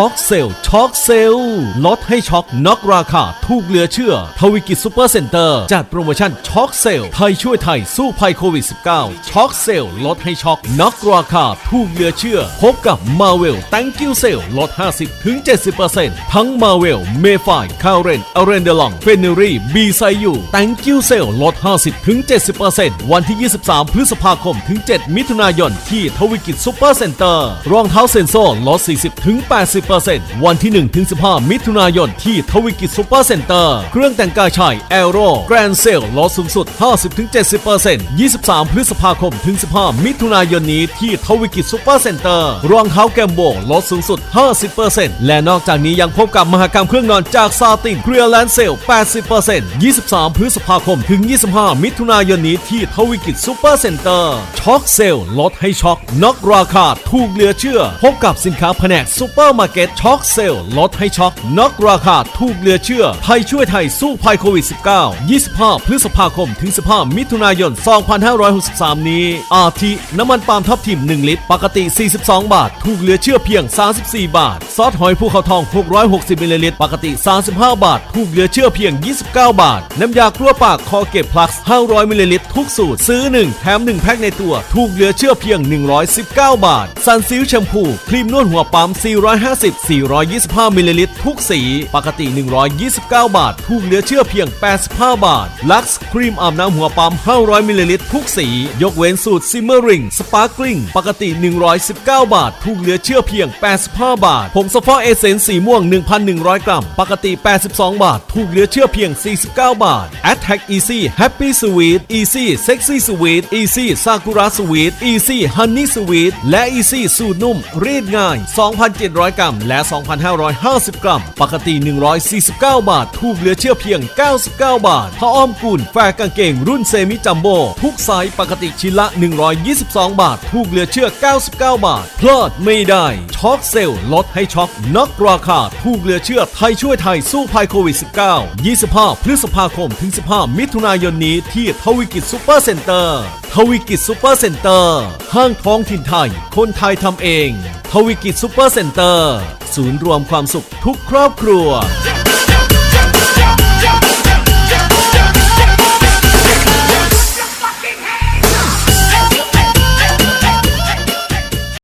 ช็อกเซลช็อกเซลลดให้ช็อกน็อกราคาถูกเหลือเชื่อ ทวิกิจซูเปอร์เซ็นเตอร์จัดโปรโมชั่นช็อกเซลไทยช่วยไทยสู้ภัยโควิด -19 ช็อกเซลลดให้ช็อกน็อกราคาถูกเหลือเชื่อ พบกับมาเวล thank you sale ลด 50ถึง70%ทั้งมาเวลเมฟายคาเรนอเรนเดลองเฟเนรี่บีไซยู thank you sale ลด 50ถึง70%วันที่ 23 พฤษภาคมถึง 7 มิถุนายนที่ทวิกิจซูเปอร์เซ็นเตอร์รองเท้าเซนโซลด 40ถึง80%วันที่1ถึง15 มิถุนายนที่ทวิกิจซูเปอร์เซ็นเตอร์ เครื่องแต่งกายชายแอโร่แกรนเซลลดสูงสุด 50ถึง70% 23 พฤษภาคมถึง 15 มิถุนายนนี้ที่ทวิกิจซูเปอร์เซ็นเตอร์ รองเท้าแกมโบลดสูงสุด 50%และนอกจากนี้ยังพบกับมหกรรมเครื่องนอนจากซาตินเคลียร์แลนเซล 80% 23 พฤษภาคมถึง 25 มิถุนายนนี้ที่ทวิกิจซูเปอร์เซ็นเตอร์ช็อกเซลลดให้ช็อกน็อกราคาถูกเหลือเชื่อ พบกับสินค้าแผนกซูเปอร์มาร์เก็ตช็อกเซลลดให้ช็อกน็อกราคาถูกเหลือเชื่อ ไทยช่วยไทยสู้ภัยโควิด -19 25 พฤษภาคมถึง 15 มิถุนายน 2563 นี้ อาทิน้ำมันปาล์มทับทิม 1 ลิตร ปกติ 42 บาท ถูกเหลือเชื่อเพียง 34 บาท ซอสหอยภูเขาทอง 660 มิลลิลิตร ปกติ 35 บาท ถูกเหลือเชื่อเพียง 29 บาท น้ำยาครัวปากคอเก็บพลัส500 มิลลิลิตร ทุกสูตร ซื้อ 1 แถม 1 แพ็คในตัว ถูกเหลือเชื่อเพียง 119 บาท ซันซิลแชมพู ครีมนวดหัวปั๊ม450 50 425 มิลลิลิตรทุกสี ปกติ 129 บาท ถูกเหลือเชื่อเพียง 85 บาท ลักซ์ครีมอาบน้ำหัวปั๊ม 500 มิลลิลิตรทุกสี ยกเว้นสูตรซิมเมอริงสปาร์กลิงปกติ 119 บาท ถูกเหลือเชื่อเพียง 85 บาท ผงซัฟฟอร์เอเซนสีม่วง 1,100 กรัม ปกติ 82 บาท ถูกเหลือเชื่อเพียง 49 บาท Attack Easy Happy Sweet Easy Sexy Sweet Easy Sakura Sweet Easy Honey Sweet และ Easy สูตรนุ่มรีดง่าย 2,700 กรัมและ 2,550 กรัม ปกติ 149 บาท ถูกเหลือเชื่อเพียง 99 บาทผ้าอ้อมกุลแฟกางเกงรุ่นเซมิจัมโบ้ทุกไซส์ปกติชิ้นละ 122 บาท ถูกเหลือเชื่อ 99 บาท พลาดไม่ได้ ช็อกเซลลดให้ช็อกน็อกราคา ถูกเหลือเชื่อไทยช่วยไทยสู้ภัยโควิด -19 25 พฤษภาคมถึง 15 มิถุนายนนี้ที่ทวิกิจซูเปอร์เซ็นเตอร์ทวิกิจซูเปอร์เซ็นเตอร์ ห้างท้องถิ่นไทย คนไทยทำเอง ทวิกิจซูเปอร์เซ็นเตอร์ ศูนย์รวมความสุขทุกครอบครัว